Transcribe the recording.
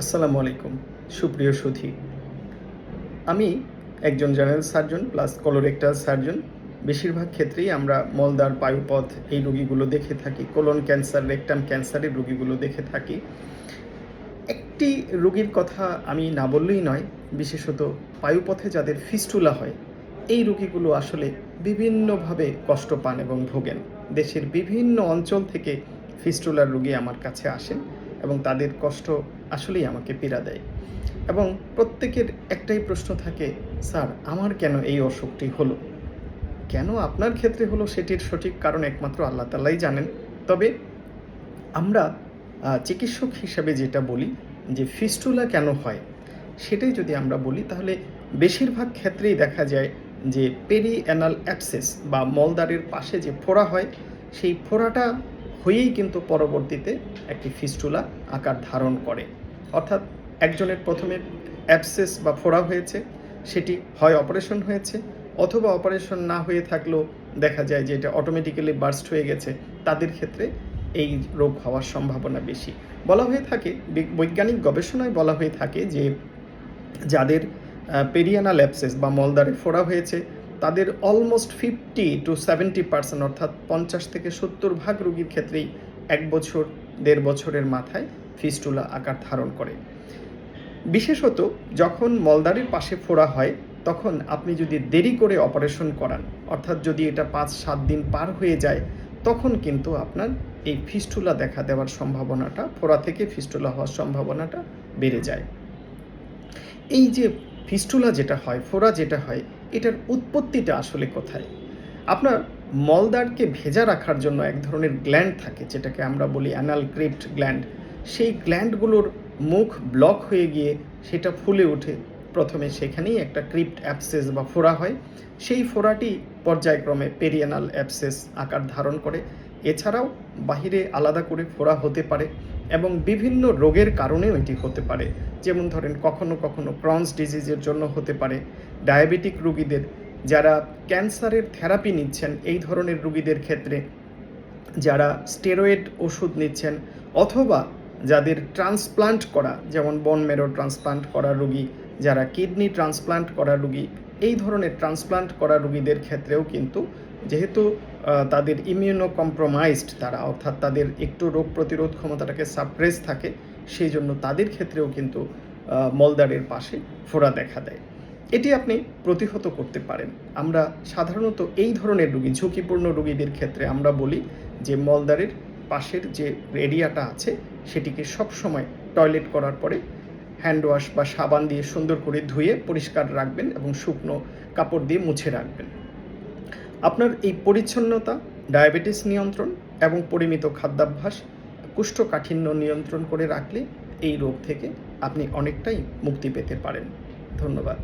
আসসালামু আলাইকুম, সুপ্রিয় সুধী। আমি একজন general surgeon plus colorectal surgeon. বেশিরভাগ ক্ষেত্রেই আমরা মলদার পায়ুপথ এই রোগীগুলো দেখে থাকি, কোলন ক্যান্সার, রেকটাম ক্যান্সারের রোগীগুলো দেখে থাকি। একটি রোগীর কথা আমি না বললেই নয়, বিশেষত পায়ুপথে যাদের ফিস্টুলা হয়, এই রোগীগুলো আসলে বিভিন্নভাবে কষ্ট পান এবং ভোগেন। দেশের বিভিন্ন অঞ্চল থেকে ফিস্টুলার রোগী আমার কাছে আসেন এবং তাদের কষ্ট আসলেই আমাকে পীড়া দেয়। এবং প্রত্যেকের একটাই প্রশ্ন থাকে, স্যার, আমার কেন এই অসুখটি হলো? কেন আপনার ক্ষেত্রে হলো সেটির সঠিক কারণ একমাত্র আল্লাহ তাল্লাই জানেন। তবে আমরা চিকিৎসক হিসাবে যেটা বলি, যে ফিস্টুলা কেন হয়, সেটাই যদি আমরা বলি, তাহলে বেশিরভাগ ক্ষেত্রেই দেখা যায় যে পেরি অ্যানাল অ্যাপসেস বা মলদারের পাশে যে ফোড়া হয়, সেই ফোড়াটা হয়েই কিন্তু পরবর্তীতে একটি ফিস্টুলা আকার ধারণ করে। অর্থাৎ একজনের প্রথমে অ্যাপসেস বা ফোড়া হয়েছে, সেটি হয় অপারেশন হয়েছে, অথবা অপারেশন না হয়ে থাকলেও দেখা যায় যে এটা অটোমেটিক্যালি বার্স্ট হয়ে গেছে, তাদের ক্ষেত্রে এই রোগ হওয়ার সম্ভাবনা বেশি। বলা হয়ে থাকে বৈজ্ঞানিক গবেষণায় বলা হয়ে থাকে যে যাদের পেরিয়ানাল অ্যাপসেস বা মলদারে ফোড়া হয়েছে, তাদের almost fifty to seventy percent অর্থাৎ পঞ্চাশ থেকে সত্তর ভাগ রোগীর ক্ষেত্রেই এক বছর, দেড় বছরের মাথায় ফিস্টুলা আকার ধারণ করে। বিশেষত যখন মলদারের পাশে ফোড়া হয়, তখন আপনি যদি দেরি করে অপারেশন করান, অর্থাৎ যদি এটা পাঁচ সাত দিন পার হয়ে যায়, তখন কিন্তু আপনার এই ফিস্টুলা দেখা দেওয়ার সম্ভাবনাটা, ফোড়া থেকে ফিস্টুলা হওয়ার সম্ভাবনাটা বেড়ে যায়। এই যে ফিস্টুলা যেটা হয়, ফোড়া যেটা হয়, এটার উৎপত্তিটা আসলে কোথায়? আপনার মলদারকে ভেজা রাখার জন্য এক ধরনের গ্ল্যান্ড থাকে, যেটাকে আমরা বলি অ্যানাল ক্রিপ্ট গ্ল্যান্ড। সেই গ্ল্যান্ডগুলোর মুখ ব্লক হয়ে গিয়ে সেটা ফুলে ওঠে। প্রথমে সেখানেই একটা ক্রিপ্ট অ্যাপসেস বা ফোড়া হয়। সেই ফোড়াটি পর্যায়ক্রমে পেরিয়ানাল অ্যাপসেস আকার ধারণ করে। এছাড়াও বাহিরে আলাদা করে ফোড়া হতে পারে এবং বিভিন্ন রোগের কারণেও এটি হতে পারে। যেমন ধরেন, কখনো কখনো ক্রনস ডিজিজের জন্য হতে পারে। ডায়াবেটিক রুগীদের যারা ক্যান্সারের থেরাপি নিচ্ছেন, এই ধরনের রুগীদের ক্ষেত্রে যারা স্টেরয়েড ওষুধ নিচ্ছেন অথবা যাদের ট্রান্সপ্লান্ট করা, যেমন বন মেরো ট্রান্সপ্লান্ট করা রুগী, যারা কিডনি ট্রান্সপ্লান্ট করা রুগী, এই ধরনের ট্রান্সপ্লান্ট করা রুগীদের ক্ষেত্রেও কিন্তু যেহেতু তাদের ইমিউনো কম্প্রোমাইজড তারা, অর্থাৎ তাদের একটু রোগ প্রতিরোধ ক্ষমতাটাকে সাপ্রেস থাকে, সেই জন্য তাদের ক্ষেত্রেও কিন্তু মলদারের পাশে ফোড়া দেখা দেয়। এটি আপনি প্রতিহত করতে পারেন। আমরা সাধারণত এই ধরনের রুগী, ঝুঁকিপূর্ণ রুগীদের ক্ষেত্রে আমরা বলি যে মলদারের পাশের যে এরিয়াটা আছে, সেটিকে সবসময় টয়লেট করার পরে হ্যান্ড ওয়াশ বা সাবান দিয়ে সুন্দর করে ধুয়ে পরিষ্কার রাখবেন এবং শুকনো কাপড় দিয়ে মুছে রাখবেন। আপনার এই পরিচ্ছন্নতা, ডায়াবেটিস নিয়ন্ত্রণ এবং পরিমিত খাদ্যাভ্যাস, কুষ্ঠকাঠিন্য নিয়ন্ত্রণ করে রাখলে এই রোগ থেকে আপনি অনেকটাই মুক্তি পেতে পারেন। ধন্যবাদ।